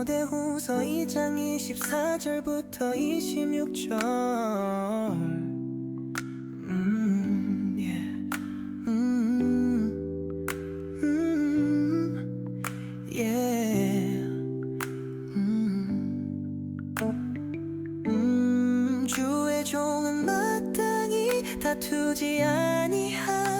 디모데후서 2장 24절부터 26절 주의 종은 마땅히 다투지 아니하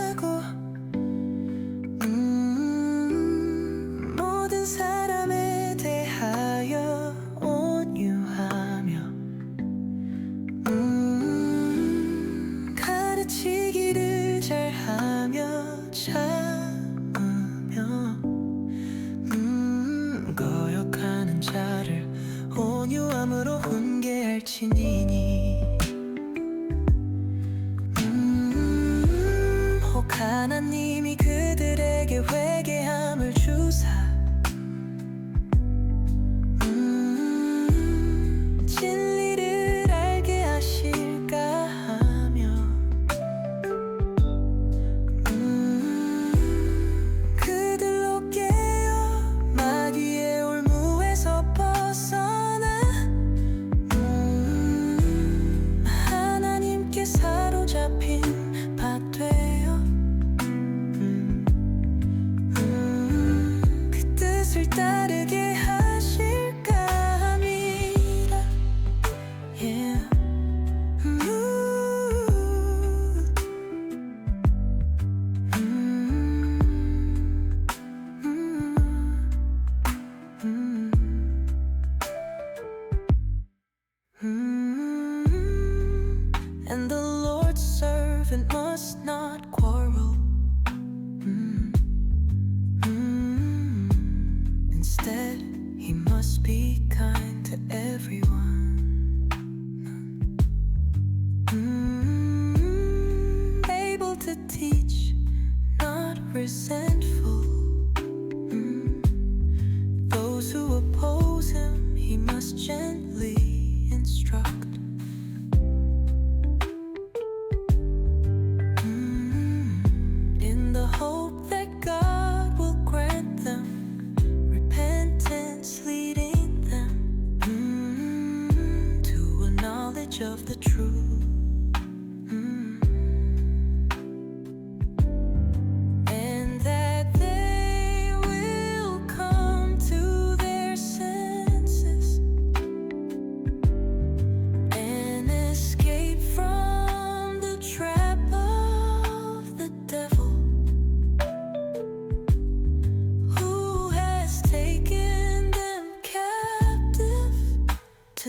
하나님이 그들에게 회개함을 주사 hope that God will grant them repentance, leading them mm, to a knowledge of the truth.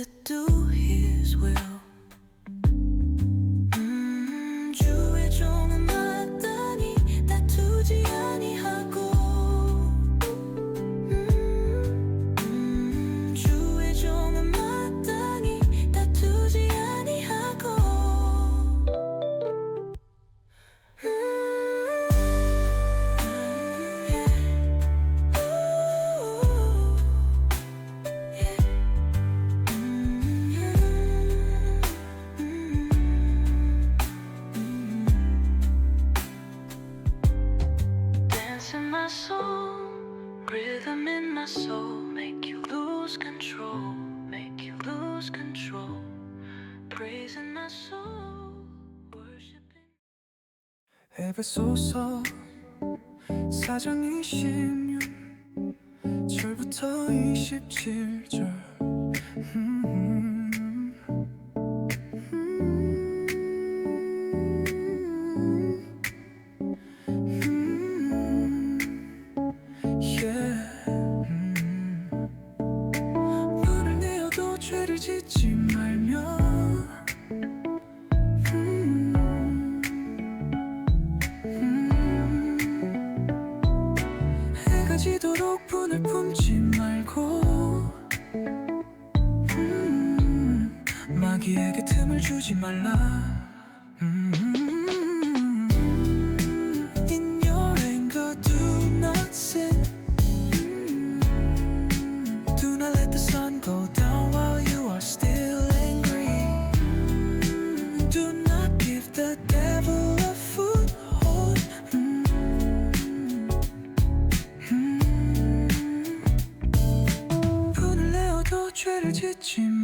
sätt 고백소서 사장 26절부터 27절. 지도록 분을 품지 말고. 음, 음, 음. 마귀에게 틈을 주지 말라. geçeceğim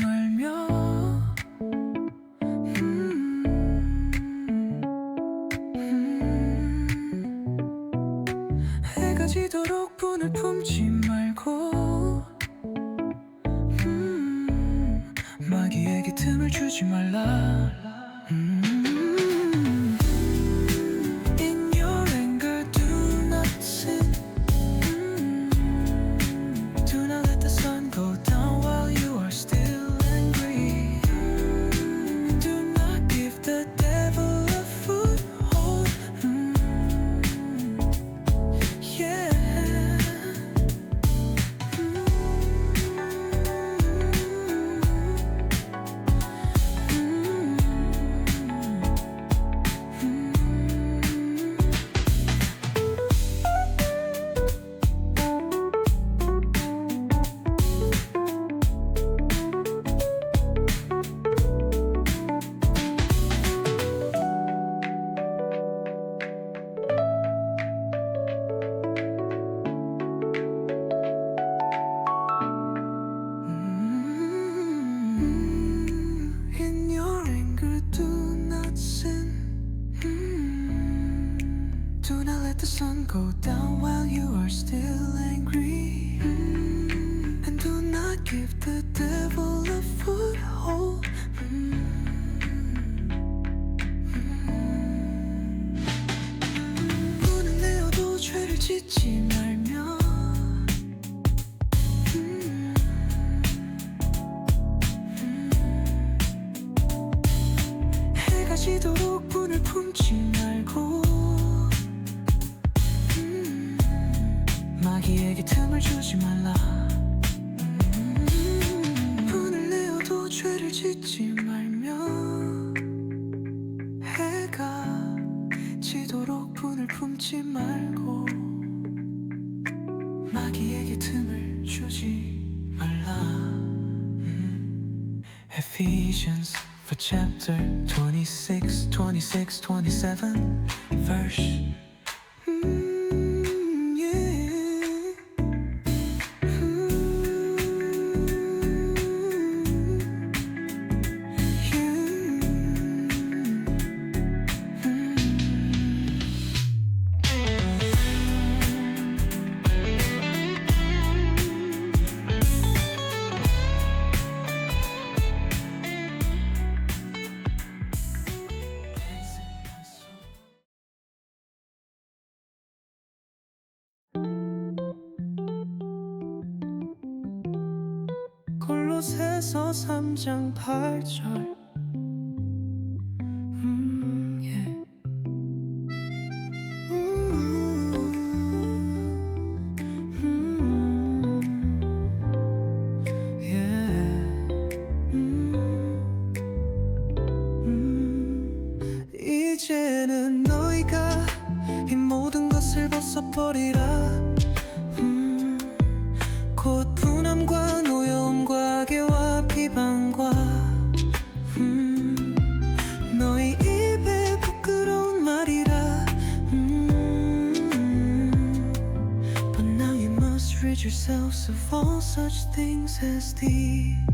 give the devil 짓지 말면 해가 지도록 분을 품지 말고 마귀에게 틈을 주지 말라 음. Ephesians for chapter 26, 26, 27 verse mm, yeah. mm. 골로새서 3장 8절. of all such things as these.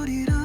morirá.